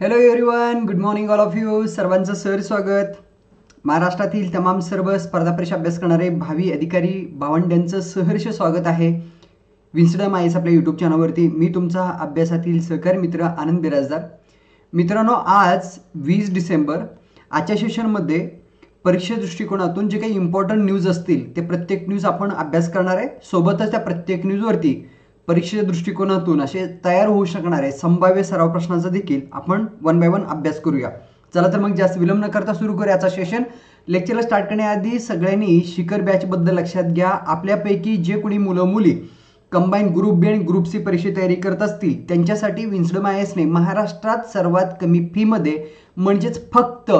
Hello everyone good morning all of you सर्वांचं sir स्वागत. महाराष्ट्रातील तमाम सर्व स्पर्धा परीक्षा अभ्यास करणारे भावी अधिकारी भावंड्यांचं सहर्ष स्वागत आहे. विन्स्डम आयस आपल्या यूट्यूब चॅनलवरती मी तुमचा अभ्यासातील सहकारी मित्र आनंद बिराजदार. मित्रांनो आज वीस डिसेंबर आजच्या सेशनमध्ये परीक्षा दृष्टिकोनातून जे काही इम्पॉर्टंट न्यूज असतील ते प्रत्येक न्यूज आपण अभ्यास करणार आहे. सोबतच त्या प्रत्येक न्यूजवरती परीक्षेच्या दृष्टिकोनातून असे तयार होऊ शकणारे संभाव्य सराव प्रश्नांचा देखील आपण वन बाय वन अभ्यास करूया. चला तर मग जास्त विलंब न करता सुरू करूयाचा याचा सेशन लेक्चरला स्टार्ट करण्याआधी सगळ्यांनी शिखर बॅचबद्दल लक्षात घ्या. आपल्यापैकी जे कोणी मुलं मुली कंबाईन ग्रुप बी आणि ग्रुप सी परीक्षे तयारी करत असतील त्यांच्यासाठी विन्सडम आय एसने महाराष्ट्रात सर्वात कमी फीमध्ये म्हणजेच फक्त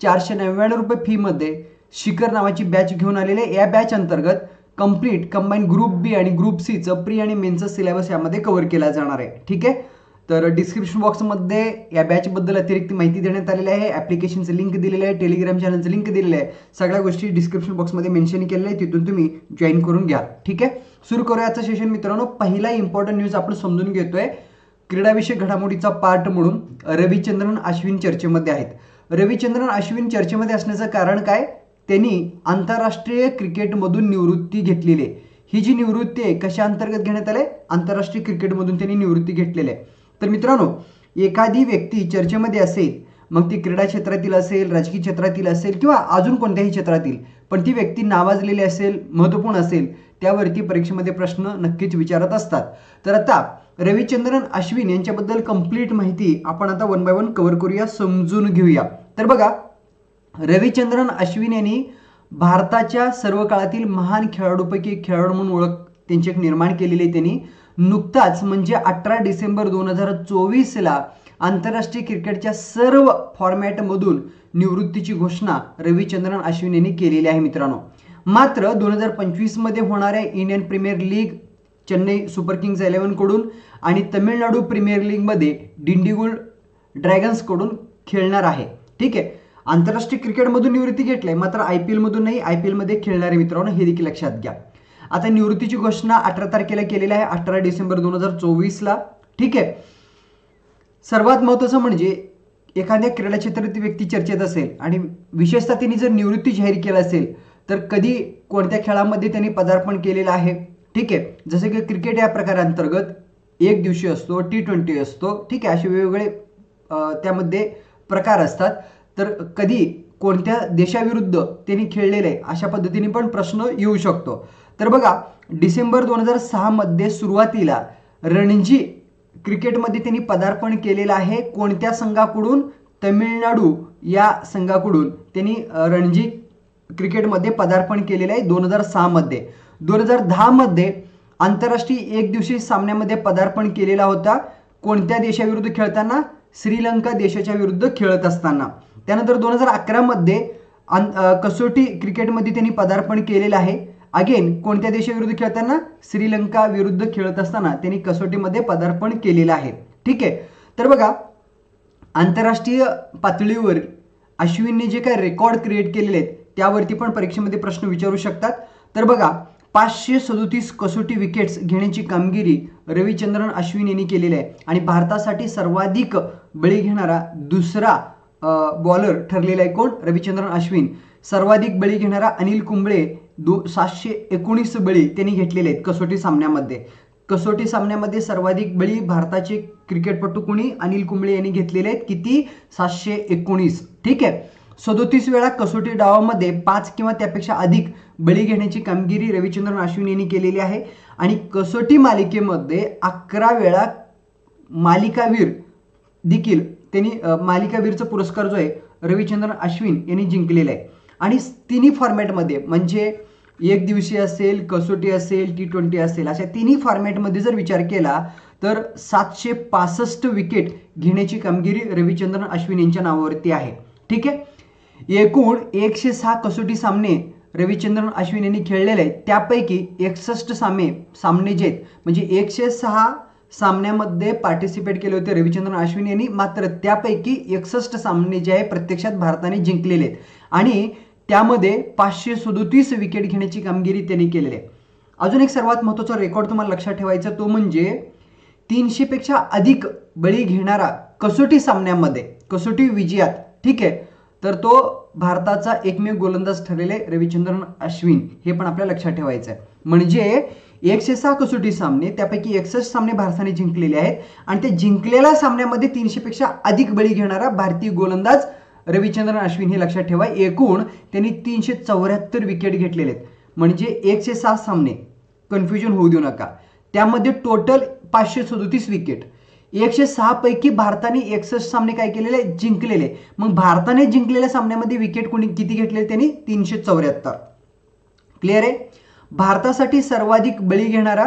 चारशे नव्याण्णव रुपये फीमध्ये शिखर नावाची बॅच घेऊन आलेले. या बॅच अंतर्गत कंप्लीट कंबाईन ग्रुप बी आणि ग्रुप सीचं प्री आणि मेनचं सिलेबस यामध्ये कव्हर केला जाणार आहे. ठीक आहे? तर डिस्क्रिप्शन बॉक्समध्ये या बॅचबद्दल अतिरिक्त माहिती देण्यात आलेली आहे. ॲप्लिकेशनचं लिंक दिलेलं आहे. टेलिग्राम चॅनलचं लिंक दिलेलं आहे. सगळ्या गोष्टी डिस्क्रिप्शन बॉक्समध्ये मेन्शन केलेल्या आहे तिथून तुम्ही जॉईन करून घ्या. ठीक आहे? सुरू करूया आजचं सेशन मित्रांनो. पहिला इम्पॉर्टंट न्यूज आपण समजून घेतोय. क्रीडाविषयक घडामोडीचा पार्ट म्हणून रविचंद्रन अश्विन चर्चेमध्ये आहेत. रविचंद्रन अश्विन चर्चेमध्ये असण्याचं कारण काय? त्यांनी आंतरराष्ट्रीय क्रिकेटमधून निवृत्ती घेतलेली आहे. ही जी निवृत्ती आहे कशा अंतर्गत घेण्यात आले? आंतरराष्ट्रीय क्रिकेटमधून त्यांनी निवृत्ती घेतलेली आहे. तर मित्रांनो एखादी व्यक्ती चर्चेमध्ये असेल मग ती क्रीडा क्षेत्रातील असेल राजकीय क्षेत्रातील असेल किंवा अजून कोणत्याही क्षेत्रातील पण ती व्यक्ती नावाजलेली असेल महत्त्वपूर्ण असेल त्यावरती परीक्षेमध्ये प्रश्न नक्कीच विचारत असतात. तर आता रविचंद्रन अश्विन यांच्याबद्दल कंप्लीट माहिती आपण आता वन बाय वन कव्हर करूया समजून घेऊया. तर बघा रविचंद्रन अश्विन यांनी भारताच्या सर्व काळातील महान खेळाडूपैकी खेळाडू म्हणून ओळख त्यांची एक निर्माण केलेली आहे त्यांनी. नुकताच म्हणजे अठरा डिसेंबर दोन हजार चोवीसला आंतरराष्ट्रीय क्रिकेटच्या सर्व फॉर्मॅटमधून निवृत्तीची घोषणा रविचंद्रन अश्विन यांनी केलेली आहे मित्रांनो. मात्र दोन हजार पंचवीसमध्ये होणाऱ्या Indian premier league Chennai super kings इलेव्हनकडून आणि तमिळनाडू प्रीमियर लीगमध्ये डिंडिगुल ड्रॅगन्सकडून खेळणार आहे. ठीक आहे? आंतरराष्ट्रीय क्रिकेटमधून निवृत्ती घेतली आहे मात्र आय पी एलमधून नाही आय पी एलमध्ये खेळणारे मित्रांनो हे देखील लक्षात घ्या. आता निवृत्तीची घोषणा अठरा तारखेला केलेली आहे अठरा डिसेंबर दोन हजार चोवीसला. ठीक आहे. सर्वात महत्त्वाचं म्हणजे एखाद्या क्रीडा क्षेत्रातील व्यक्ती चर्चेत असेल आणि विशेषतः त्यांनी जर निवृत्ती जाहीर केलं असेल तर कधी कोणत्या खेळामध्ये त्यांनी पदार्पण केलेलं आहे? ठीक आहे. जसं की क्रिकेट या प्रकारांतर्गत एक दिवशी असतो टी ट्वेंटी असतो. ठीक आहे. असे वेगवेगळे त्यामध्ये प्रकार असतात. तर कधी कोणत्या देशाविरुद्ध त्यांनी खेळलेले आहे अशा पद्धतीने पण प्रश्न येऊ शकतो. तर बघा डिसेंबर दोन हजार सहामध्ये सुरुवातीला रणजी क्रिकेटमध्ये त्यांनी पदार्पण केलेलं आहे. कोणत्या संघाकडून? तमिळनाडू या संघाकडून त्यांनी रणजी क्रिकेटमध्ये पदार्पण केलेलं आहे दोन हजार सहामध्ये दोन हजार दहामध्ये आंतरराष्ट्रीय एक दिवशी सामन्यामध्ये पदार्पण केलेला होता कोणत्या देशाविरुद्ध खेळताना? श्रीलंका देशाच्या विरुद्ध खेळत असताना. त्यानंतर दोन हजार अकरामध्ये आं- कसोटी क्रिकेटमध्ये त्यांनी पदार्पण केलेलं आहे. अगेन कोणत्या देशाविरुद्ध खेळताना? श्रीलंका विरुद्ध खेळत असताना त्यांनी कसोटीमध्ये पदार्पण केलेलं आहे. ठीक आहे? तर बघा आंतरराष्ट्रीय पातळीवर अश्विनने जे काही रेकॉर्ड क्रिएट केलेले आहेत त्यावरती पण परीक्षेमध्ये प्रश्न विचारू शकतात. तर बघा पाचशे सदोतीस कसोटी विकेट्स घेण्याची कामगिरी रविचंद्रन अश्विन यांनी केलेली आहे. आणि भारतासाठी सर्वाधिक बळी घेणारा दुसरा बॉलर ठरलेला आहे कोण? रविचंद्रन अश्विन. सर्वाधिक बळी घेणारा अनिल कुंबळे दो सातशे एकोणीस बळी त्यांनी घेतलेले आहेत कसोटी सामन्यामध्ये. कसोटी सामन्यामध्ये सर्वाधिक बळी भारताचे क्रिकेटपटू कुणी? अनिल कुंबळे यांनी घेतलेले आहेत. किती? सातशे एकोणीस. ठीक आहे? सदोतीस वेळा कसोटी डावामध्ये पाच किंवा त्यापेक्षा अधिक बळी घेण्याची कामगिरी रविचंद्रन अश्विन यांनी केलेली आहे. आणि कसोटी मालिकेमध्ये अकरा वेळा मालिकावीर देखील त्यांनी मालिकावीरचा पुरस्कार जो आहे रविचंद्रन अश्विन यांनी जिंकलेला आहे. आणि तिन्ही फॉर्मॅटमध्ये म्हणजे एक दिवशी असेल कसोटी असेल टी ट्वेंटी असेल अशा तिन्ही फॉर्मॅटमध्ये जर विचार केला तर सातशे पासष्ट विकेट घेण्याची कामगिरी रविचंद्रन अश्विन यांच्या नावावरती आहे. ठीक आहे? एकूण एकशे सहा कसोटी सामने रविचंद्रन अश्विन यांनी खेळलेले आहेत. त्यापैकी एकसष्ट सामने सामने जे आहेत म्हणजे एकशे सहा सामन्यामध्ये पार्टिसिपेट केले होते रविचंद्रन अश्विन यांनी. मात्र त्यापैकी एकसष्ट सामने जे आहे प्रत्यक्षात भारताने जिंकलेले आहेत. आणि त्यामध्ये पाचशे सदोतीस विकेट घेण्याची कामगिरी त्यांनी केलेली आहे. अजून एक सर्वात महत्त्वाचा रेकॉर्ड तुम्हाला लक्षात ठेवायचा तो म्हणजे तीनशेपेक्षा अधिक बळी घेणारा कसोटी सामन्यामध्ये कसोटी विजयात ठीक आहे? तर तो भारताचा एकमेव गोलंदाज ठरलेले रविचंद्रन अश्विन हे पण आपल्या लक्षात ठेवायचं आहे म्हणजे एकशे सहा कसोटी सामने त्यापैकी एकसष्ट सामने भारताने जिंकलेले आहेत. आणि ते जिंकलेल्या सामन्यामध्ये तीनशेपेक्षा अधिक बळी घेणारा भारतीय गोलंदाज रविचंद्रन अश्विन हे लक्षात ठेवा एकूण त्यांनी तीनशे चौऱ्याहत्तर विकेट घेतलेले आहेत. म्हणजे एकशे सहा सामने. कन्फ्युजन होऊ देऊ नका. त्यामध्ये टोटल पाचशे सदोतीस विकेट एकशे सहा पैकी भारताने एकसष्ट सामने काय केलेले? जिंकलेले. मग भारताने जिंकलेल्या सामन्यामध्ये विकेट कोणी किती घेतले त्यांनी तीनशे चौऱ्याहत्तर. क्लिअर आहे? भारतासाठी सर्वाधिक बळी घेणारा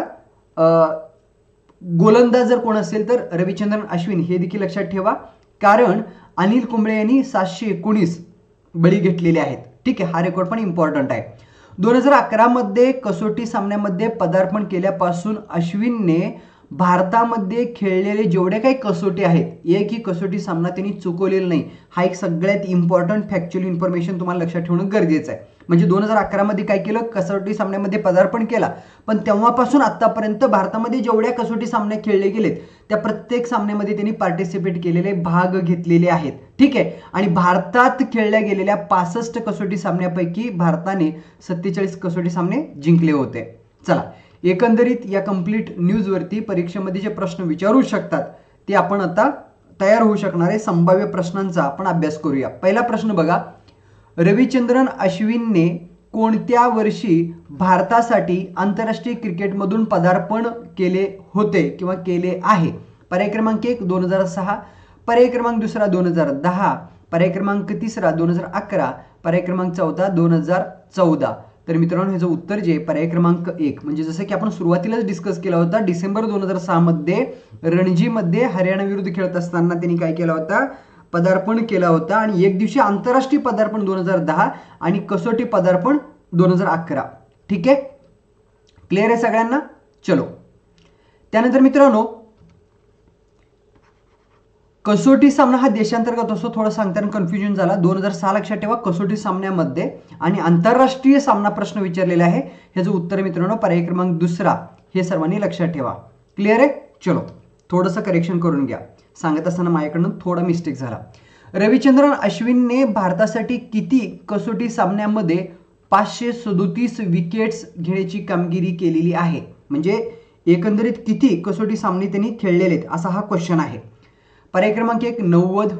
गोलंदाज जर कोण असेल तर रविचंद्रन अश्विन हे देखील लक्षात ठेवा. कारण अनिल कुंबळे यांनी सातशे एकोणीस बळी घेतलेले आहेत. ठीक आहे हा रेकॉर्ड पण इम्पॉर्टंट आहे. दोन हजार अकरामध्ये कसोटी सामन्यामध्ये पदार्पण केल्यापासून अश्विनने भारतामध्ये खेळलेले जेवढे काही कसोटी आहेत एकही कसोटी सामना त्यांनी चुकवलेला नाही. हा एक सगळ्यात इम्पॉर्टंट फॅक्च्युअल इन्फॉर्मेशन तुम्हाला लक्षात ठेवणं गरजेचं आहे. म्हणजे दोन हजार अकरामध्ये काय केलं? कसोटी सामन्यामध्ये पदार्पण केला. पण तेव्हापासून आतापर्यंत भारतामध्ये जेवढ्या कसोटी सामने खेळले गेलेत त्या प्रत्येक सामन्यामध्ये त्यांनी पार्टिसिपेट केलेले भाग घेतलेले आहेत. ठीक आहे? आणि भारतात खेळल्या गेलेल्या पासष्ट कसोटी सामन्यापैकी भारताने सत्तेचाळीस कसोटी सामने जिंकले होते. चला एकंदरीत या कंप्लीट न्यूजवरती परीक्षेमध्ये जे प्रश्न विचारू शकतात ते आपण आता तयार होऊ शकणारे संभाव्य प्रश्नांचा आपण अभ्यास करूया. पहिला प्रश्न बघा रविचंद्रन अश्विनने कोणत्या वर्षी भारतासाठी आंतरराष्ट्रीय क्रिकेटमधून पदार्पण केले होते किंवा केले आहे? पर्याय क्रमांक एक दोन हजार सहा. पर्याय क्रमांक दुसरा दोन हजार दहा. पर्याय क्रमांक तिसरा दोन हजार अकरा. पर्याय क्रमांक चौदा दोन हजार चौदा. तर मित्रांनो ह्याचं उत्तर जे पर्याय क्रमांक एक. म्हणजे जसं की आपण सुरुवातीलाच डिस्कस केला होता डिसेंबर दोन हजार सहामध्ये रणजीमध्ये हरियाणा विरुद्ध खेळत असताना त्यांनी काय केला होता? पदार्पण केला होता आणि एक दिवशी आंतरराष्ट्रीय पदार्पण दोन हजार दहा आणि कसोटी पदार्पण दोन हजार अकरा. ठीक आहे? क्लिअर आहे सगळ्यांना? चलो. त्यानंतर मित्रांनो कसोटी सामना हा देशांतर्गत असतो थोडं सांगताना कन्फ्युजन झाला. दोन हजार सहा लक्षात ठेवा कसोटी सामन्यामध्ये आणि आंतरराष्ट्रीय सामना प्रश्न विचारलेला आहे. ह्याचं उत्तर मित्रांनो पर्याय क्रमांक दुसरा हे सर्वांनी लक्षात ठेवा. क्लिअर आहे? चलो. थोडंसं करेक्शन करून घ्या. सांगत असताना माझ्याकडनं थोडा मिस्टेक झाला. रविचंद्रन अश्विनने भारतासाठी किती कसोटी सामन्यांमध्ये पाचशे सदोतीस विकेट्स घेण्याची कामगिरी केलेली आहे? म्हणजे एकंदरीत किती कसोटी सामने त्यांनी खेळलेले आहेत असा हा क्वेश्चन आहे. पर्याय क्रमांक एक नव्वद.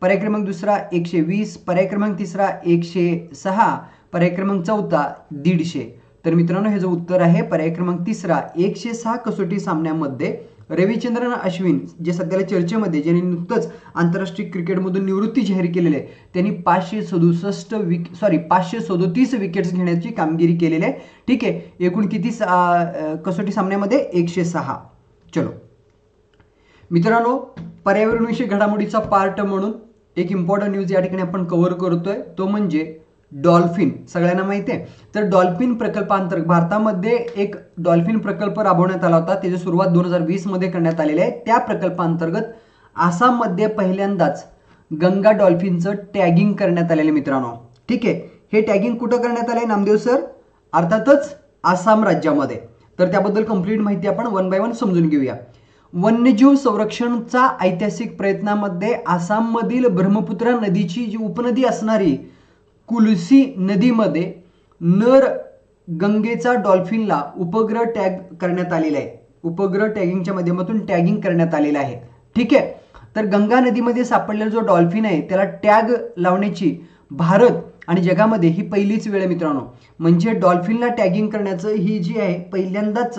पर्याय क्रमांक दुसरा एकशे वीस. पर्याय क्रमांक तिसरा एकशे सहा. पर्याय क्रमांक चौथा दीडशे. तर मित्रांनो ह्याचं उत्तर आहे पर्याय क्रमांक तिसरा एकशे सहा कसोटी सामन्यांमध्ये रविचंद्रन अश्विन जे सध्याला चर्चेमध्ये ज्यांनी नुकतंच आंतरराष्ट्रीय क्रिकेटमधून निवृत्ती जाहीर केलेली आहे त्यांनी पाचशे सदुसष्ट विक सॉरी पाचशे सदोतीस विकेट्स घेण्याची कामगिरी केलेली आहे. ठीक आहे एकूण किती सा- कसोटी सामन्यामध्ये? एकशे सहा. चलो. मित्रांनो पर्यावरणविषयी घडामोडीचा पार्ट म्हणून एक इम्पॉर्टंट न्यूज या ठिकाणी आपण कव्हर करतोय. तो म्हणजे डॉल्फिन सगळ्यांना माहिती आहे. तर डॉल्फिन प्रकल्पांतर्गत भारतामध्ये एक डॉल्फिन प्रकल्प राबवण्यात आला होता. त्याची सुरुवात दोन हजार वीसमध्ये करण्यात आलेली आहे. त्या प्रकल्पांतर्गत आसाममध्ये पहिल्यांदाच गंगा डॉल्फिनचं टॅगिंग करण्यात आलेलं आहे मित्रांनो. ठीक आहे? हे टॅगिंग कुठं करण्यात आलं आहे नामदेव सर? अर्थातच आसाम राज्यामध्ये. तर त्याबद्दल कंप्लीट माहिती आपण वन बाय वन समजून घेऊया. वन्यजीव संरक्षणचा ऐतिहासिक प्रयत्नामध्ये आसाममधील ब्रह्मपुत्रा नदीची जी उपनदी असणारी कुलसी नदीमध्ये नर गंगेचा डॉल्फिनला उपग्रह टॅग करण्यात आलेला आहे. उपग्रह टॅगिंगच्या माध्यमातून टॅगिंग करण्यात आलेलं आहे. ठीक आहे? तर गंगा नदीमध्ये सापडलेला जो डॉल्फिन आहे त्याला टॅग लावण्याची भारत आणि जगामध्ये ही पहिलीच वेळ मित्रांनो. म्हणजे डॉल्फिनला टॅगिंग करण्याचं ही जी आहे पहिल्यांदाच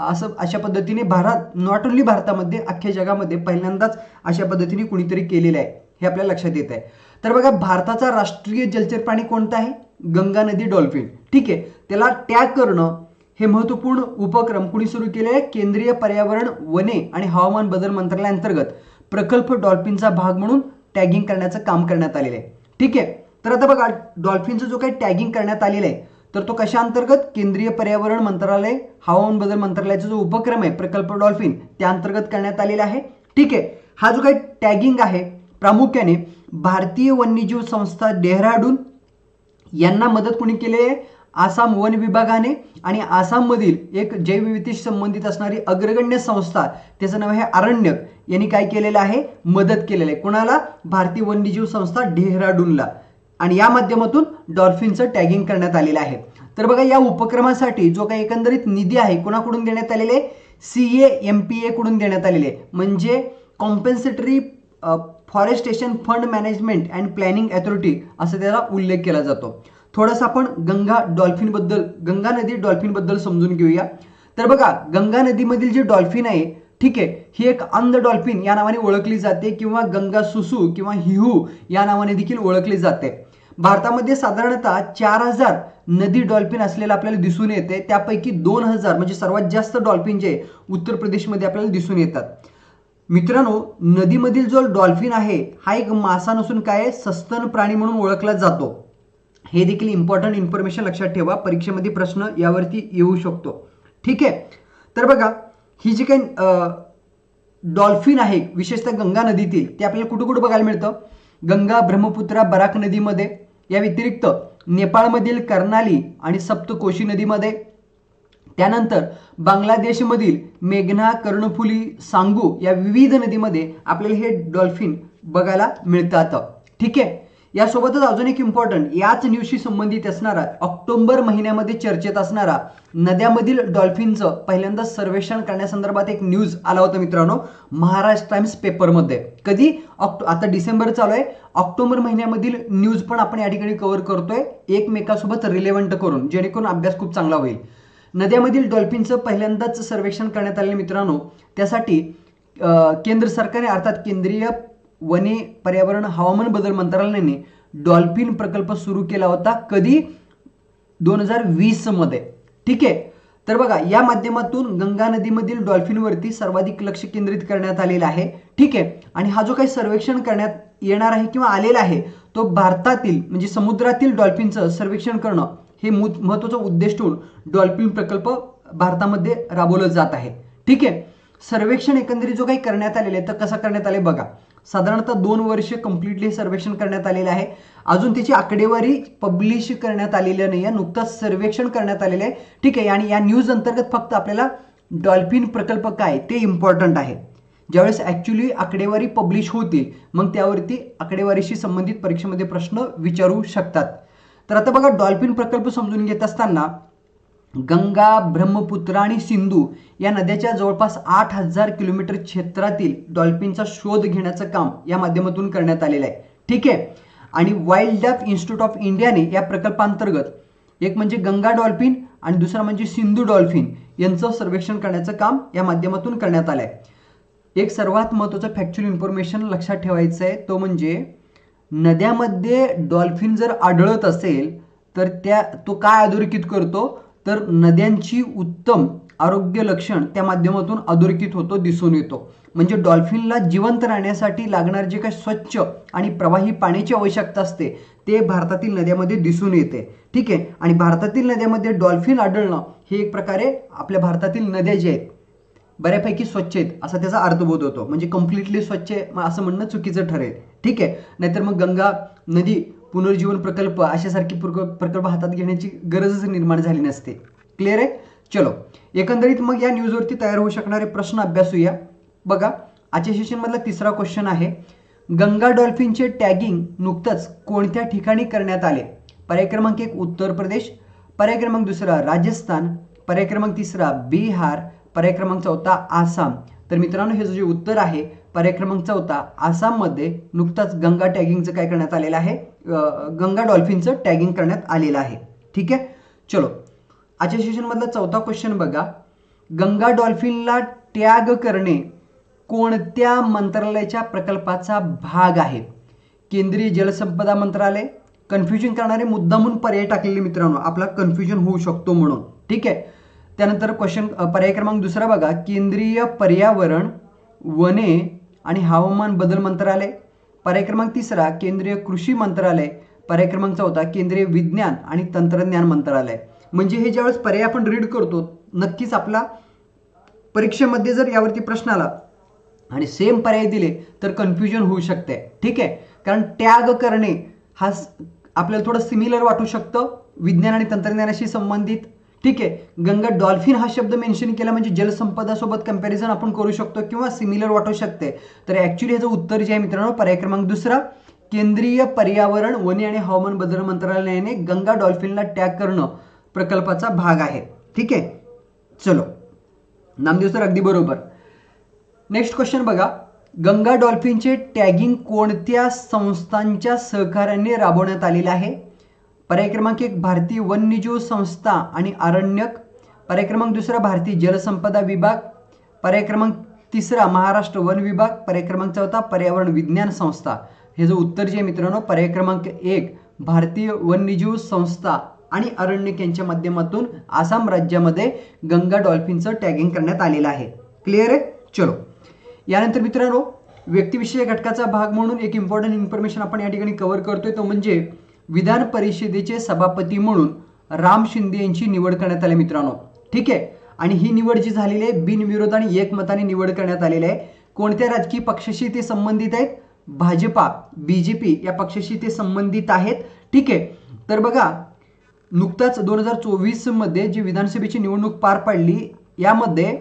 असं अशा पद्धतीने भारत नॉट ओन्ली भारतामध्ये अख्ख्या जगामध्ये पहिल्यांदाच अशा पद्धतीने कुणीतरी केलेलं आहे. हे आपल्याला लक्षात येत आहे तर बघा भारताचा राष्ट्रीय जलचर प्राणी कोणता आहे? गंगा नदी डॉल्फिन. ठीक आहे त्याला टॅग करणं हे महत्त्वपूर्ण उपक्रम कुणी सुरू केले आहे? केंद्रीय पर्यावरण वने आणि हवामान बदल मंत्रालयाअंतर्गत प्रकल्प डॉल्फिनचा भाग म्हणून टॅगिंग करण्याचं काम करण्यात आलेलं आहे. ठीक आहे तर आता बघा डॉल्फिनचा जो काही टॅगिंग करण्यात आलेला आहे तर तो कशा अंतर्गत केंद्रीय पर्यावरण मंत्रालय हवामान बदल मंत्रालयाचा जो उपक्रम आहे प्रकल्प डॉल्फिन त्या अंतर्गत करण्यात आलेला आहे. ठीक आहे हा जो काही टॅगिंग आहे प्रामुख्याने भारतीय वन्यजीव संस्था डेहराडून यांना मदत कोणी केली आहे? आसाम वन विभागाने आणि आसाममधील एक जैवविविधतेशी संबंधित असणारी अग्रगण्य संस्था त्याचं नाव आहे अरण्यक यांनी काय केलेलं आहे? मदत केलेलं आहे. कोणाला? भारतीय वन्यजीव संस्था डेहराडूनला. आणि या माध्यमातून डॉल्फिनचं टॅगिंग करण्यात आलेलं आहे. तर बघा या उपक्रमासाठी जो काही एकंदरीत निधी आहे कोणाकडून देण्यात आलेले? आहे C A M P A कडून देण्यात आलेले. आहे म्हणजे compensatory forestation fund management and planning authority असा त्याला उल्लेख केला जातो. थोडासा आपण गंगा डॉल्फिनबद्दल गंगा नदी डॉल्फिनबद्दल समजून घेऊया. तर बघा गंगा नदीमधील जे डॉल्फिन आहे ठीक आहे ही एक अंध डॉल्फिन या नावाने ओळखली जाते किंवा गंगा सुसू किंवा हिहू या नावाने देखील ओळखली जाते. भारतामध्ये साधारणतः चार हजार नदी डॉल्फिन असलेलं आपल्याला दिसून येते. त्यापैकी दोन हजार म्हणजे सर्वात जास्त डॉल्फिन जे उत्तर प्रदेशमध्ये आपल्याला दिसून येतात. मित्रांनो नदीमधील जो डॉल्फिन आहे हा एक मासा नसून काय आहे सस्तन प्राणी म्हणून ओळखला जातो. हे देखील इम्पॉर्टंट इन्फॉर्मेशन लक्षात ठेवा परीक्षेमध्ये प्रश्न यावरती येऊ शकतो. ठीक आहे? तर बघा ही जी काही डॉल्फिन आहे विशेषतः गंगा नदीतील ते आपल्याला कुठं कुठं बघायला मिळतं? गंगा ब्रह्मपुत्रा बराक नदीमध्ये. या व्यतिरिक्त नेपाळमधील कर्नाली आणि सप्तकोशी नदीमध्ये. त्यानंतर बांगलादेशमधील मेघना कर्णफुली सांगू या विविध नदीमध्ये आपल्याला हे डॉल्फिन बघायला मिळतात. ठीक आहे? यासोबतच अजून एक इम्पॉर्टंट याच न्यूजशी संबंधित असणारा ऑक्टोबर महिन्यामध्ये चर्चेत असणारा नद्यामधील डॉल्फिनचं पहिल्यांदा सर्वेक्षण करण्यासंदर्भात एक न्यूज आला होता मित्रांनो महाराष्ट्र टाइम्स पेपरमध्ये. कधी? ऑक्टो आता डिसेंबर चालू आहे. ऑक्टोबर महिन्यामधील न्यूज पण आपण या ठिकाणी कव्हर करतोय. एकमेकासोबत रिलेव्हंट करून जेणेकरून अभ्यास खूप चांगला होईल. नद्यामधील डॉल्फिनचं पहिल्यांदाच सर्वेक्षण करण्यात आलेलं मित्रांनो. त्यासाठी केंद्र सरकारने अर्थात केंद्रीय वने पर्यावरण हवामान बदल मंत्रालयाने डॉल्फिन प्रकल्प सुरू केला होता कधी? दोन हजार वीसमध्ये ठीक आहे? तर बघा या माध्यमातून गंगा नदीमधील डॉल्फिनवरती सर्वाधिक लक्ष केंद्रित करण्यात आलेलं आहे. ठीक आहे? आणि हा जो काही सर्वेक्षण करण्यात येणार आहे किंवा आलेला आहे तो भारतातील म्हणजे समुद्रातील डॉल्फिनचं सर्वेक्षण करणं हे महत्त्वाचं उद्देश ठेवून डॉल्फिन प्रकल्प भारतामध्ये राबवलं जात आहे. ठीक आहे? सर्वेक्षण एकंदरीत जो काही करण्यात आलेलं आहे तर कसं करण्यात आले बघा. साधारणतः दोन वर्ष कम्प्लिटली सर्वेक्षण करण्यात आलेलं आहे. अजून त्याची आकडेवारी पब्लिश करण्यात आलेली नाही आहे नुकताच सर्वेक्षण करण्यात आलेलं आहे. ठीक आहे? आणि या न्यूज अंतर्गत फक्त आपल्याला डॉल्फिन प्रकल्प काय ते इम्पॉर्टंट आहे. ज्यावेळेस ॲक्च्युली आकडेवारी पब्लिश होतील मग त्यावरती आकडेवारीशी संबंधित परीक्षेमध्ये प्रश्न विचारू शकतात. तर आता बघा डॉल्फिन प्रकल्प समजून घेत असताना गंगा ब्रह्मपुत्र आणि सिंधू या नद्याच्या जवळपास आठ हजार किलोमीटर क्षेत्रातील डॉल्फिनचा शोध घेण्याचं काम या माध्यमातून करण्यात आलेलं आहे. ठीक आहे? आणि वाईल्ड लाईफ इन्स्टिट्यूट ऑफ इंडियाने या प्रकल्पांतर्गत एक म्हणजे गंगा डॉल्फिन आणि दुसरा म्हणजे सिंधू डॉल्फिन यांचं सर्वेक्षण करण्याचं काम या माध्यमातून करण्यात आलं आहे एक सर्वात महत्त्वाचं फॅक्च्युअल इन्फॉर्मेशन लक्षात ठेवायचं आहे तो म्हणजे नद्यामध्ये डॉल्फिन जर आढळत असेल तर त्या तो काय अधोरेखित करतो? तर नद्यांची उत्तम आरोग्य लक्षण त्या माध्यमातून अधोरेखित होतो दिसून येतो. म्हणजे डॉल्फिनला जिवंत राहण्यासाठी लागणार जे काही स्वच्छ आणि प्रवाही पाण्याची आवश्यकता असते ते भारतातील नद्यामध्ये दिसून येते. ठीक आहे? आणि भारतातील नद्यामध्ये डॉल्फिन आढळणं हे एक प्रकारे आपल्या भारतातील नद्या ज्या आहेत बऱ्यापैकी स्वच्छ आहेत. असा त्याचा अर्थबोध होतो. म्हणजे कम्प्लिटली स्वच्छ आहे. असं म्हणणं चुकीचं ठरेल. ठीक आहे? नाहीतर मग गंगा नदी पुनर्जीवन प्रकल्प अशासारखी प्रकल्प हातात घेण्याची गरजच निर्माण झाली नसते. क्लिअर आहे? चलो. एकंदरीत मग या न्यूजवरती तयार होऊ शकणारे प्रश्न अभ्यासूया. बघा. आजच्या सेशनमधला तिसरा क्वेश्चन आहे. गंगा डॉल्फिनचे टॅगिंग नुकतंच कोणत्या ठिकाणी करण्यात आले? पर्याय क्रमांक एक उत्तर प्रदेश. पर्याय क्रमांक दुसरा राजस्थान. पर्याय क्रमांक तिसरा बिहार. पर्याय क्रमांक चौथा आसाम. तर मित्रांनो हे जे उत्तर आहे पर्याय क्रमांक चौथा आसाममध्ये नुकताच गंगा टॅगिंगचं काय करण्यात आलेलं आहे? गंगा डॉल्फिनचं टॅगिंग करण्यात आलेलं आहे. ठीक आहे? चलो. आजच्या सेशनमधला चौथा क्वेश्चन बघा. गंगा डॉल्फिनला टॅग करणे कोणत्या मंत्रालयाच्या प्रकल्पाचा भाग आहे? केंद्रीय जलसंपदा मंत्रालय कन्फ्युजन करणारे मुद्दामून पर्याय टाकलेले मित्रांनो. आपला कन्फ्युजन होऊ शकतो म्हणून. ठीक आहे? त्यानंतर क्वेश्चन पर्याय क्रमांक दुसरा बघा. केंद्रीय पर्यावरण वने आणि हवामान बदल मंत्रालय. पर्याय क्रमांक तिसरा केंद्रीय कृषी मंत्रालय. पर्याय क्रमांक चौथा केंद्रीय विज्ञान आणि तंत्रज्ञान मंत्रालय. म्हणजे हे ज्यावेळेस पर्याय आपण रीड करतो नक्कीच आपला परीक्षेमध्ये जर यावरती प्रश्न आला आणि सेम पर्याय दिले तर कन्फ्युजन होऊ शकते. ठीक आहे? कारण टॅग करणे हा आपल्याला थोडं सिमिलर वाटू शकतं. विज्ञान आणि तंत्रज्ञानाशी संबंधित ठीक आहे. गंगा डॉल्फिन हा शब्द मेन्शन केला म्हणजे जलसंपदासोबत कंपॅरिझन आपण करू शकतो किंवा सिमिलर वाटू शकते. तर ॲक्च्युली ह्याचं उत्तर जे आहे मित्रांनो पर्याय क्रमांक दुसरा केंद्रीय पर्यावरण वने आणि हवामान बदल मंत्रालयाने गंगा डॉल्फिनला टॅग करणं प्रकल्पाचा भाग आहे. ठीक आहे? चलो. नामदेव सर अगदी बरोबर. नेक्स्ट क्वेश्चन बघा. गंगा डॉल्फिनचे टॅगिंग कोणत्या संस्थांच्या सहकार्याने राबवण्यात आलेलं आहे? पर्याय क्रमांक एक भारतीय वन्यजीव संस्था आणि अरण्यक पर्याय क्रमांक दुसरा भारतीय जलसंपदा विभाग. पर्याय क्रमांक तिसरा महाराष्ट्र वन विभाग. पर्याय क्रमांक चौथा पर्यावरण विज्ञान संस्था. हे जो उत्तर जे मित्रांनो पर्याय क्रमांक एक भारतीय वन्यजीव संस्था आणि अरण्यक यांच्या माध्यमातून आसाम राज्यामध्ये गंगा डॉल्फिनचं टॅगिंग करण्यात आलेलं आहे. क्लिअर आहे? चलो. यानंतर मित्रांनो व्यक्तिविषयक घटकाचा भाग म्हणून एक इम्पॉर्टंट इन्फॉर्मेशन आपण या ठिकाणी कव्हर करतोय. तो म्हणजे विधान परिषदेचे सभापती म्हणून राम शिंदे यांची निवड करण्यात आली मित्रांनो. ठीक आहे? आणि ही निवड जी झालेली आहे बिनविरोध आणि एकमताने निवड करण्यात आलेली आहे. कोणत्या राजकीय पक्षाशी ते संबंधित आहेत? भाजपा बीजेपी या पक्षाशी ते संबंधित आहेत. ठीक आहे? तर बघा नुकताच दोन हजार चोवीसमध्ये जी विधानसभेची निवडणूक पार पडली यामध्ये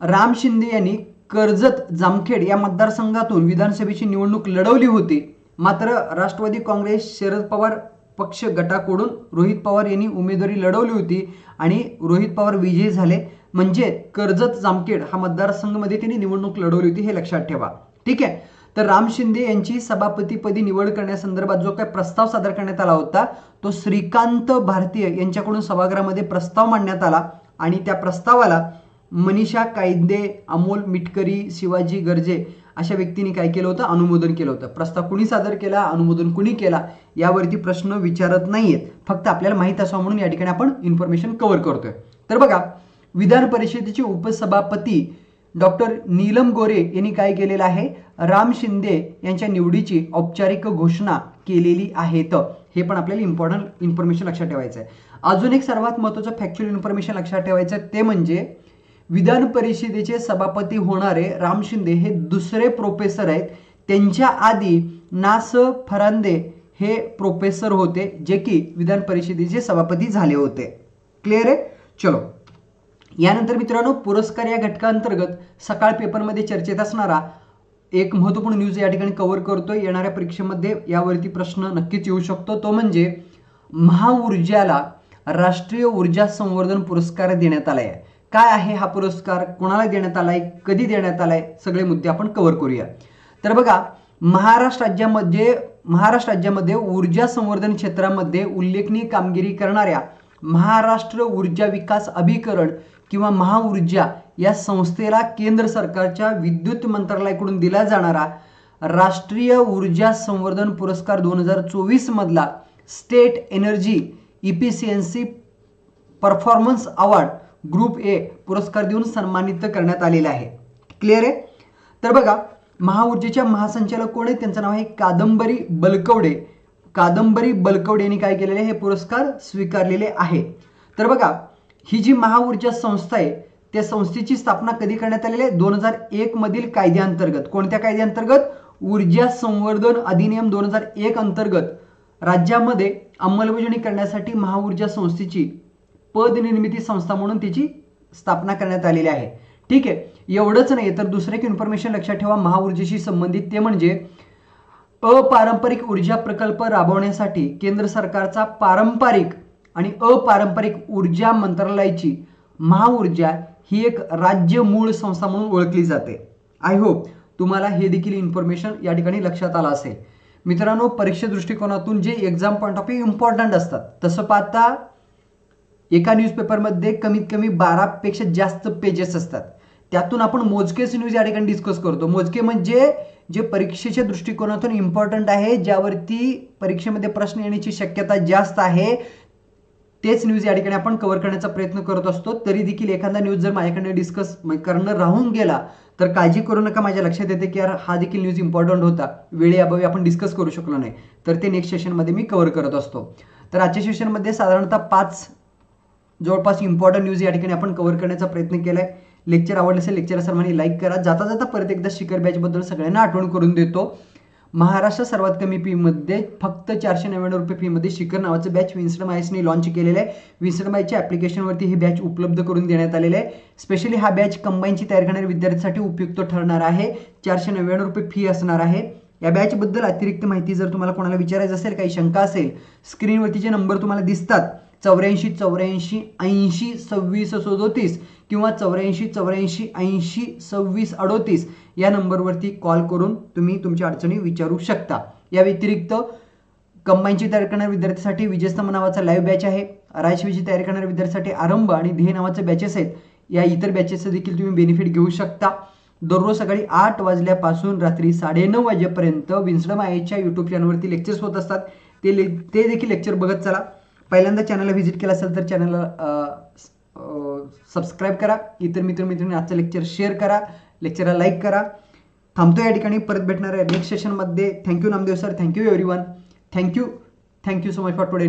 राम शिंदे यांनी कर्जत जामखेड या मतदारसंघातून विधानसभेची निवडणूक लढवली होती. मात्र राष्ट्रवादी काँग्रेस शरद पवार पक्ष गटाकडून रोहित पवार यांनी उमेदवारी लढवली होती आणि रोहित पवार विजयी झाले. म्हणजे कर्जत जामखेड हा मतदारसंघामध्ये त्यांनी निवडणूक लढवली होती हे लक्षात ठेवा. ठीक आहे? तर राम शिंदे यांची सभापतीपदी निवड करण्यासंदर्भात जो काही प्रस्ताव सादर करण्यात आला होता तो श्रीकांत भारतीय यांच्याकडून सभागृहामध्ये प्रस्ताव मांडण्यात आला आणि त्या प्रस्तावाला मनीषा कायदे अमोल मिटकरी शिवाजी गर्जे अशा व्यक्तींनी काय केलं होतं? अनुमोदन केलं होतं. प्रस्ताव कुणी सादर केला? अनुमोदन कुणी केला? यावरती प्रश्न विचारत नाहीयेत. फक्त आपल्याला माहीत असावं म्हणून या ठिकाणी आपण इन्फॉर्मेशन कव्हर करतोय. तर बघा विधान परिषदेचे उपसभापती डॉक्टर नीलम गोरे यांनी काय केलेलं आहे? राम शिंदे यांच्या निवडीची औपचारिक घोषणा केलेली आहे तर हे पण आपल्याला इम्पॉर्टंट इन्फॉर्मेशन लक्षात ठेवायचं आहे अजून एक सर्वात महत्त्वाचं फॅक्च्युअल इन्फॉर्मेशन लक्षात ठेवायचं आहे ते म्हणजे विधान परिषदेचे सभापती होणारे राम शिंदे हे दुसरे प्रोफेसर आहेत. त्यांच्या आधी नास फरांदे हे प्रोफेसर होते जे की विधान परिषदेचे सभापती झाले होते. क्लिअर आहे? चलो. यानंतर मित्रांनो पुरस्कार या घटकांतर्गत सकाळ पेपरमध्ये चर्चेत असणारा एक महत्त्वपूर्ण न्यूज या ठिकाणी कव्हर करतोय. येणाऱ्या परीक्षेमध्ये यावरती प्रश्न नक्कीच येऊ शकतो. तो म्हणजे महाऊर्जाला राष्ट्रीय ऊर्जा संवर्धन पुरस्कार देण्यात आला आहे काय आहे हा पुरस्कार? कोणाला देण्यात आलाय? कधी देण्यात आलाय? सगळे मुद्दे आपण कव्हर करूया. तर बघा महाराष्ट्र राज्यामध्ये महाराष्ट्र राज्यामध्ये ऊर्जा संवर्धन क्षेत्रामध्ये उल्लेखनीय कामगिरी करणाऱ्या महाराष्ट्र ऊर्जा विकास अभिकरण किंवा महाऊर्जा या संस्थेला केंद्र सरकारच्या विद्युत मंत्रालयाकडून दिला जाणारा राष्ट्रीय ऊर्जा संवर्धन पुरस्कार दोन हजार चोवीस मधला state energy efficiency performance award group A पुरस्कार देऊन सन्मानित करण्यात आलेला आहे. क्लिअर आहे? तर बघा महाऊर्जेच्या महासंचालक कोण आहेत? त्यांचं नाव आहे कादंबरी बलकवडे. कादंबरी बलकवडे यांनी काय केलेले हे पुरस्कार स्वीकारलेले आहे. तर बघा ही जी महाऊर्जा संस्था आहे त्या संस्थेची स्थापना कधी करण्यात आलेली आहे? दोन हजार एक मधील कायद्याअंतर्गत. कोणत्या कायद्याअंतर्गत? ऊर्जा संवर्धन अधिनियम दोन हजार एक अंतर्गत. राज्यामध्ये अंमलबजावणी करण्यासाठी महाऊर्जा संस्थेची पदनिर्मिती संस्था म्हणून तिची स्थापना करण्यात आलेली आहे. ठीक आहे. एवढंच नाही तर दुसरं एक इन्फॉर्मेशन लक्षात ठेवा. महाऊर्जेशी संबंधित ते म्हणजे अपारंपरिक ऊर्जा प्रकल्प राबवण्यासाठी केंद्र सरकारचा पारंपरिक आणि अपारंपरिक ऊर्जा मंत्रालयाची महाऊर्जा ही एक राज्य मूळ संस्था म्हणून ओळखली जाते. आय होप तुम्हाला हे देखील इन्फॉर्मेशन या ठिकाणी लक्षात आलं असेल. मित्रांनो परीक्षा दृष्टिकोनातून जे exam point of view important असतात तसं पाहता एका न्यूजपेपरमध्ये कमीत कमी बारापेक्षा जास्त पेजेस असतात. त्यातून आपण मोजकेच न्यूज या ठिकाणी डिस्कस करतो. मोजके म्हणजे जे परीक्षेच्या दृष्टिकोनातून इम्पॉर्टंट आहे ज्यावरती परीक्षेमध्ये प्रश्न येण्याची शक्यता जास्त आहे तेच न्यूज या ठिकाणी आपण कव्हर करण्याचा प्रयत्न करत असतो. तरी देखील एखादा न्यूज जर माझ्याकडनं डिस्कस करणं राहून गेला तर काळजी करू नका. माझ्या लक्षात येते की यार हा देखील न्यूज इम्पॉर्टंट होता. वेळेअभावी आपण डिस्कस करू शकलो नाही. तर ते नेक्स्ट सेशनमध्ये मी कव्हर करत असतो. तर आजच्या सेशनमध्ये साधारणतः पाच जवळपास इम्पॉर्टंट न्यूज या ठिकाणी आपण कव्हर करण्याचा प्रयत्न केला आहे लेक्चर आवडलं असेल लेक्चर सर्वांनी लाईक करा. जाता जाता परत एकदा शिखर बॅचबद्दल सगळ्यांना आठवण करून देतो. महाराष्ट्र सर्वात कमी फीमध्ये फक्त चारशे नव्याण्णव रुपये फीमध्ये शिखर नावाचं बॅच विन्स्टम आयसने लॉन्च केलेलं आहे. विन्स्टम आयच्या ॲप्लिकेशनवरती हे बॅच उपलब्ध करून देण्यात आलेलं आहे. स्पेशली हा बॅच कंबाईनची तयार करणाऱ्या विद्यार्थ्यांसाठी उपयुक्त ठरणार आहे. चारशे नव्याण्णव रुपये फी असणार आहे. या बॅचबद्दल अतिरिक्त माहिती जर तुम्हाला कोणाला विचारायचं असेल काही शंका असेल स्क्रीनवरती जे नंबर तुम्हाला दिसतात चौऱ्याऐंशी चौऱ्याऐंशी ऐंशी सव्वीस सदोतीस किंवा चौऱ्याऐंशी चौऱ्याऐंशी ऐंशी सव्वीस अडोतीस या नंबरवरती कॉल करून तुम्ही तुमच्या अडचणी विचारू शकता. या व्यतिरिक्त कंबाईनची तयार करणाऱ्या विद्यार्थ्यांसाठी विजयस्तंभ नावाचा लाईव्ह बॅच आहे. राजविजी तयार करणाऱ्या विद्यार्थ्यांसाठी आरंभ आणि ध्येय नावाचे बॅचेस आहेत. या इतर बॅचेसचं देखील तुम्ही बेनिफिट घेऊ शकता. दररोज सकाळी आठ वाजल्यापासून रात्री साडेनऊ वाजेपर्यंत विन्सडम आयच्या यूट्यूब चॅनलवरती लेक्चर्स होत असतात. ते ले ते देखील लेक्चर बघत चला. पहिल्यांदा चॅनलला व्हिजिट केलं असेल तर चॅनलला सबस्क्राईब करा. इतर मित्र मित्रांनी आजचं लेक्चर शेअर करा. लेक्चरला लाईक करा. थांबतो या ठिकाणी. परत भेटणार आहे नेक्स्ट सेशनमध्ये thank you Namdev sir thank you everyone thank you thank you so much for today